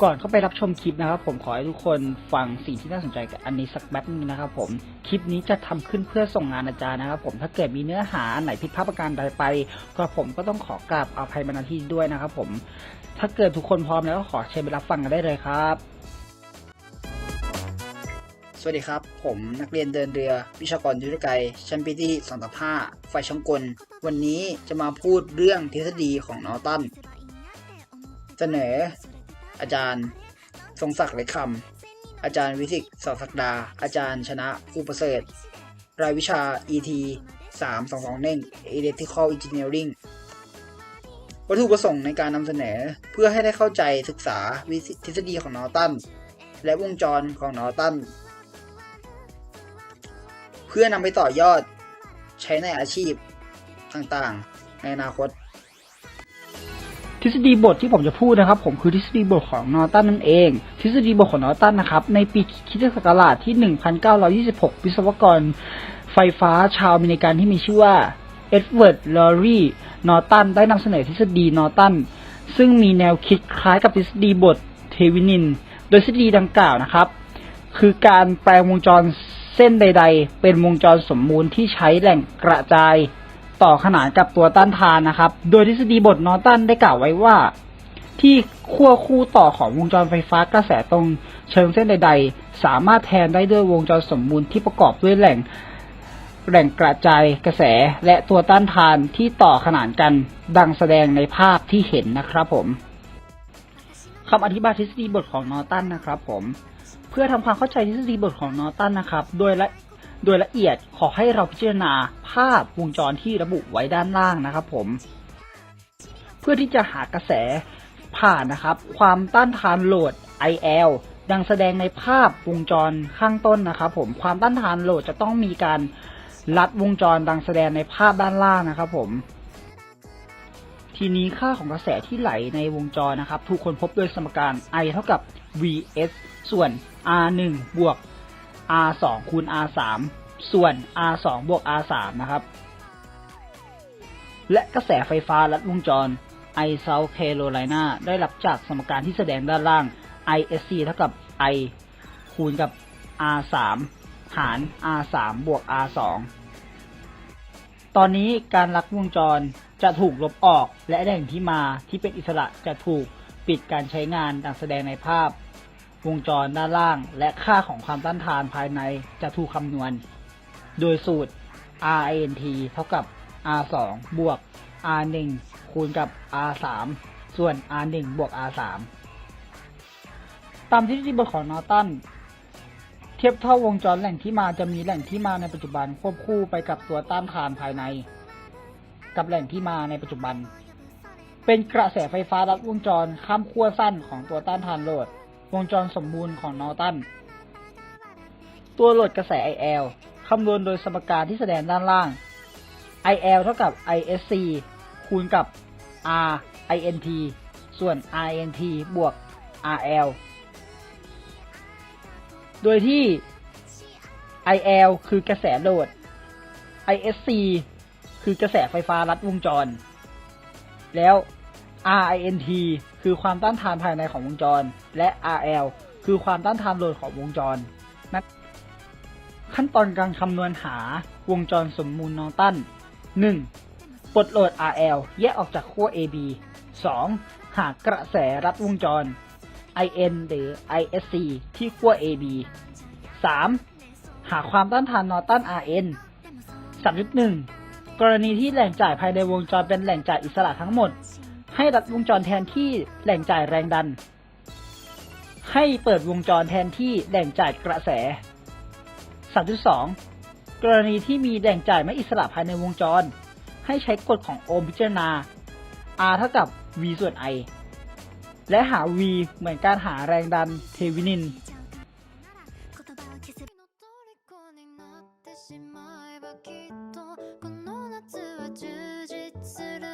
ก่อนเข้าไปรับชมคลิปนะครับ ผมขอให้ทุกคนฟังสิ่งที่น่าสนใจกับอันนี้สักแป๊บนึงนะครับ ผมคลิปนี้จะทำขึ้นเพื่อส่งงานอาจารย์นะครับ ผมถ้าเกิดมีเนื้อหาอันไหนผิดพลาดประการใดไป ก็ผมก็ต้องขอกราบอภัยมาณที่นี้ด้วยนะครับ ผม ถ้าเกิดทุกคนพร้อมแล้วก็ขอเชิญไปรับฟังกันได้เลยครับ สวัสดีครับ ผมนักเรียนเดินเรือ วิชากรยุทธไกรชั้นปีที่2ต่อ5ฝ่ายช่างกล วันนี้จะมาพูดเรื่องทฤษฎีของนอตันเสนอ อาจารย์ ทรงศักดิ์เล็กคำอาจารย์วิสิกสอศักดา อาจารย์ชนะครูประเสริฐ รายวิชา ET 3 2 2 1 Electrical Engineering วัตถุประสงค์ในการนำเสนอเพื่อให้ได้เข้าใจศึกษาวิทฤษฎีของนอตันและวงจรของนอตันเพื่อนำไปต่อยอดใช้ในอาชีพต่างๆ ในอนาคต ทฤษฎีบทที่ผมจะพูดนะครับ ผมคือทฤษฎีบทของนอตันนั่นเอง ทฤษฎีบทของนอตันนะครับ ในปีคริสตศักราชที่ 1926 วิศวกรไฟฟ้าชาวอเมริกันที่มีชื่อว่าเอ็ดเวิร์ด ลอรีนอตัน ได้นำเสนอทฤษฎีนอตัน ซึ่งมีแนวคิดคล้ายกับทฤษฎีบทเทวินิน โดยทฤษฎีดังกล่าวนะครับ คือการแปลงวงจรเส้นใด ๆ เป็นวงจรสมมูลที่ใช้แหล่งกระจาย ต่อขนานกับตัวต้านทานนะครับ โดยทฤษฎีบทนอตันได้กล่าวไว้ว่า ที่ขั้วคู่ต่อของวงจรไฟฟ้ากระแสตรงเชิงเส้นใด ๆ สามารถแทนได้ด้วยวงจรสมมูลที่ประกอบด้วยแหล่งแหล่งกระจายกระแสและตัวต้านทานที่ต่อขนานกันดังแสดงในภาพที่เห็นนะครับผมคำอธิบายทฤษฎีบทของนอตันนะครับผม เพื่อทำความเข้าใจทฤษฎีบทของนอตันนะครับ โดยละ โดยละเอียดขอให้เราพิจารณาภาพวงจรที่ระบุไว้ด้านล่างนะครับผม เพื่อที่จะหากระแสผ่านนะครับ ความต้านทานโหลด IL ดังแสดงในภาพวงจรข้างต้นนะครับ ผมความต้านทานโหลดจะต้องมีการลัดวงจรดังแสดงในภาพด้านล่างนะครับ ผม ทีนี้ค่าของกระแสที่ไหลในวงจรนะครับ ถูกค้นพบโดยสมการ I เท่ากับ Vs ส่วน R1 บวก R2 คูณ R3 ส่วน R2 บวก R3 นะครับ และกระแสไฟฟ้าลัดวงจร I South Carolina ได้รับจากสมการที่แสดงด้านล่าง ISC เท่ากับ I คูณกับ R3 หาร R3 บวก R2 ตอนนี้การลัดวงจรจะถูกลบออกและแหล่งที่มาที่เป็นอิสระจะถูกปิดการใช้งานดังแสดงในภาพ วงจรด้านล่าง และค่าของความต้านทานภายในจะถูกคำนวณ โดยสูตร RINT เท่ากับ R2 บวก R1 คูณกับ R3 ส่วน R1 บวก R3 ตามทฤษฎีบทของนอตันเทียบเท่าวงจรแหล่งที่มาจะมีแหล่งที่มาในปัจจุบันควบคู่ไปกับตัวต้านทานภายใน กับแหล่งที่มาในปัจจุบัน เป็นกระแสไฟฟ้าลัดวงจรข้ามขั้วสั้นของตัวต้านทานโหลด วงจรสมบูรณ์ของนอตัน ตัวโหลดกระแส IL คำนวณโดยสมการที่แสดงด้านล่าง IL เท่ากับ ISC คูณกับ R INT ส่วน RNT บวก RL โดยที่ IL คือกระแสโหลด ISC คือกระแสไฟฟ้าลัดวงจร แล้ว RINT คือความต้านทานภายในของวงจร และ RL คือความต้านทานโหลดของวงจรนันขั้นตอนการคำนวณหาวงจรสมมูลนอตัน 1. ปลดโหลด RL แยกออกจากขั้ว AB 2. หากระแสรัดวงจร IN หรือ ISC ที่ขั้ว AB 3. หาความต้านทานนอตัน RN 3.1 กรณีที่แหล่งจ่ายภายในวงจรเป็นแหล่งจ่ายอิสระทั้งหมด ให้รัดวงจรแทนที่แหล่งจ่ายแรงดัน ให้เปิดวงจรแทนที่แหล่งจ่ายกระแส 3.2 กรณีที่มีแหล่งจ่ายไม่อิสระภายในวงจร ให้ใช้กฎของโอห์มพิจารณา R เท่ากับ V ส่วน I และหา V เหมือนการหาแรงดันเทวินินきっとこの夏は充実する